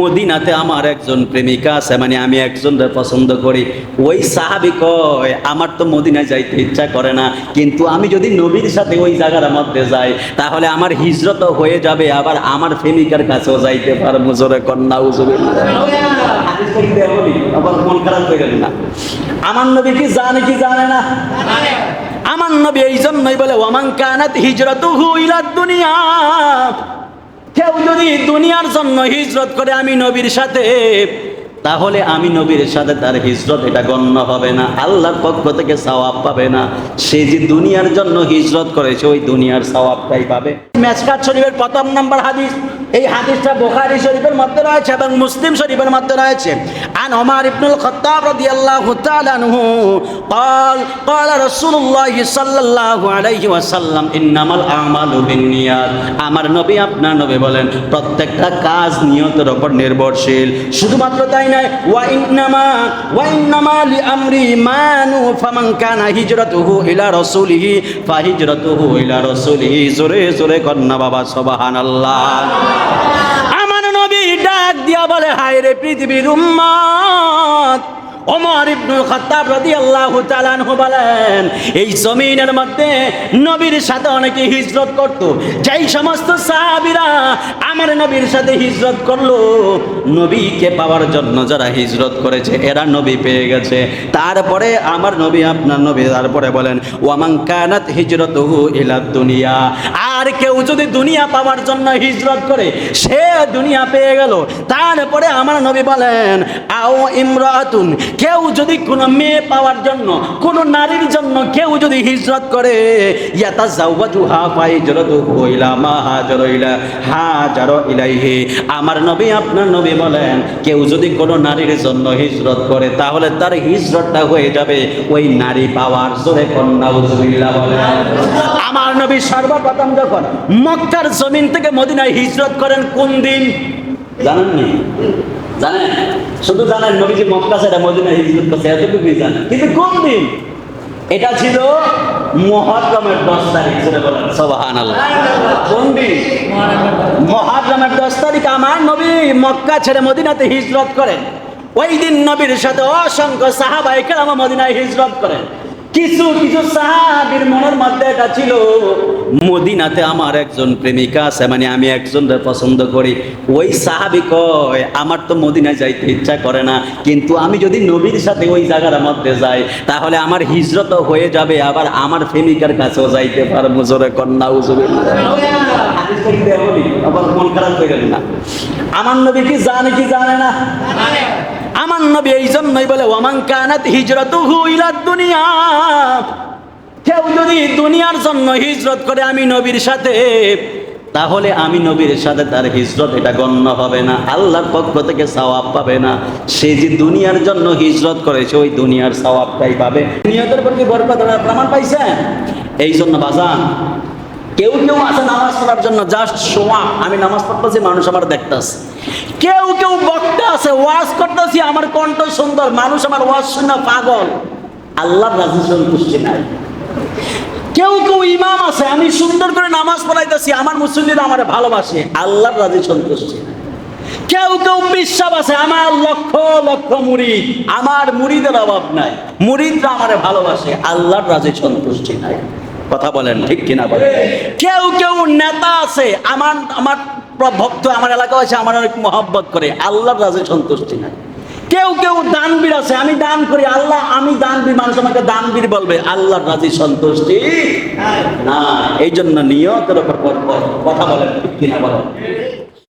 মদিনাতে আমার একজন প্রেমিকা আছে মানে আমি একজনকে পছন্দ করি। ওই সাহাবি কয়, আমার তো মদিনায় যাইতে ইচ্ছা করে না, কিন্তু আমি যদি নবীর সাথে ওই জায়গার মধ্যে যাই, তাহলে আমার হিজরত হয়ে যাবে, আবার আমার প্রেমিকার কাছেও যাইতে পারব। জোরে কন্যা না? আমার নবী কি জানে কি জানে না? আমার নবী এই জন্যই বলে ওয়ামান কানাত হিজরতুহু ইলা দুনিয়া। কেউ যদি দুনিয়ার জন্য হিজরত করে আমি নবীর সাথে, তাহলে আমি নবীর সাথে তার হিজরত এটা গণ্য হবে না। আল্লাহর পক্ষ থেকে সওয়াব পাবে না। সে যে দুনিয়ার জন্য হিজরত করেছে, ওই দুনিয়ার সওয়াবটাই পাবে। মেসকাত শরীফের প্রথম নম্বর হাদিস এই হাদিসটা বোখারি শরীফের মধ্যে রয়েছে এবং মুসলিম শরীফের মধ্যে রয়েছে আন ওমর ইবনুল খাত্তাব রাদিয়াল্লাহু তাআলা আনহু قال قال رسول الله صلى الله عليه وسلم انما الاعمال بالنيات আমার নবী আপনার নবী বলেন প্রত্যেকটা কাজ নিয়তের উপর নির্ভরশীল শুধুমাত্র তাই নয় ওয়া ইন্নামা ওয়া ইন্নামা লিআমরি মানু ফামান কানা হিজরাতুহু ইলা রাসূলিহি ফাহিজরাতুহু ইলা রাসূলিহি জোরে জোরে কন্না বাবা সুবহানাল্লাহ আমার নবী ডাক দিয়া বলে হায় রে পৃথিবীর উম্মত ওমর ইবনুল খাত্তাব রাদিয়াল্লাহু তাআলা আনহু বলেন, এই জমিনের মধ্যে নবীর সাথে অনেকে হিজরত করত। যেই সমস্ত সাহাবীরা আমার নবীর সাথে হিজরত করল, নবীকে পাওয়ার জন্য যারা হিজরত করেছে, এরা নবী পেয়ে গেছে। তারপরে আমার নবী আপনার নবী, তারপরে বলেন, ওয়ামান কানাত হিজরত হিজরতুহু ইলা দুনিয়া। আর কেউ যদি দুনিয়া পাওয়ার জন্য হিজরত করে, সে দুনিয়া পেয়ে গেল। তারপরে আমার নবী বলেন, আও ইমরাতুন কেউ যদি কোনো মেয়ে পাওয়ার জন্য, কোনো নারীর জন্য কেউ যদি হিজরত করে ইয়াতা হা ফাইজরতু ইলা মা হাজার ইলা হাজার ইলাইহি। আমার নবী, আপনার নবী বলেন, কেউ যদি কোনো নারীর জন্য হিজরত করে, তাহলে তার হিজরতটা হয়ে যাবে ওই নারী পাওয়ার জোরে কন্যা, উজুবিল্লাহ আমার নবী সর্বপ্রথম যখন মক্কার জমিন থেকে মদিনায় হিজরত করেন, কোন দিন? জানেননি? জানেন? শুধু জানেন নবীজি মক্কা ছেড়ে মদিনায় হিজরত করছে এতটুকুই জানেন। কিন্তু কোন দিন? এটা ছিল মহররমের দশ তারিখ ছিল বলেন। সুবহানাল্লাহ। কোন দিন? মহররমের দশ তারিখ আমার নবী মক্কা ছেড়ে মদিনাতে হিজরত করেন। ওই দিন নবীর সাথে অসংখ্য সাহাবাই কেরাম মদিনায় হিজরত করেন। কিছু কিছু সাহাবীর মনের মধ্যে এটা ছিল মদিনাতে আমার একজন প্রেমিকা আছে মানে আমি একজনকে পছন্দ করি। ওই সাহাবি কয়, আমার তো মদিনায় যাইতে ইচ্ছা করে না, কিন্তু আমি যদি নবীর সাথে ওই জায়গার মধ্যে যাই, তাহলে আমার হিজরত হয়ে যাবে, আবার আমার প্রেমিকার কাছেও যাইতে পারব। জোরে কন্যা না। আমার নবী কি জানে কি জানে না? আমার নবী এই জন্যই বলে ওয়ামান কানাত হিজরতুহু ইলা দুনিয়া। কেউ যদি দুনিয়ার জন্য হিজরত করে আমি নবীর সাথে, তাহলে আমি নবীর সাথে তার হিজরত এটা গণ্য হবে না। আল্লাহর পক্ষ থেকে সওয়াব পাবে না। সে যে দুনিয়ার জন্য হিজরত করেছে ওই দুনিয়ার সওয়াবটাই পাবে। নিয়তের প্রতি বরকত প্রমাণ পাইছেন? এই জন্য বাজান, কেউ কেউ আছে নামাজ পড়ার জন্য জাস্ট শোয়া আমি নামাজ পড়তেছি, মানুষ আমার দেখতেছে। কেউ কেউ বক্তা আছে, ওয়াজ করতেছি, আমার কণ্ঠ সুন্দর, মানুষ আমার ওয়াজ শুনে পাগল। আল্লাহর রাজি সন্তুষ্টি নাই। কেউ কেউ ইমাম আছে, আমি সুন্দর করে নামাজ পড়াইতেছি, আমার মুসল্লিরা আমার ভালোবাসে, আল্লাহর রাজি সন্তুষ্টি। কেউ কেউ বিশ্বাস আছে, আমার লক্ষ লক্ষ মুরিদ, আমার মুরিদের অভাব নাই, মুরিদরা আমারে ভালোবাসে, আল্লাহর রাজি সন্তুষ্টি নাই। কথা বলেন ঠিক কিনা বলেন? কেউ কেউ নেতা আছে, আমার আমার ভক্ত আমার এলাকা আছে আমার অনেক মহব্বত করে, আল্লাহর রাজে সন্তুষ্টি নাই। কেউ কেউ দানবীর আছে আমি দান করি আল্লাহ আমি দানবীর মানুষ আমাকে দানবীর বলবে আল্লাহর রাজি সন্তুষ্টি না এই জন্য নিয়তের উপর কথা বলেন ঠিক কিনা বলেন?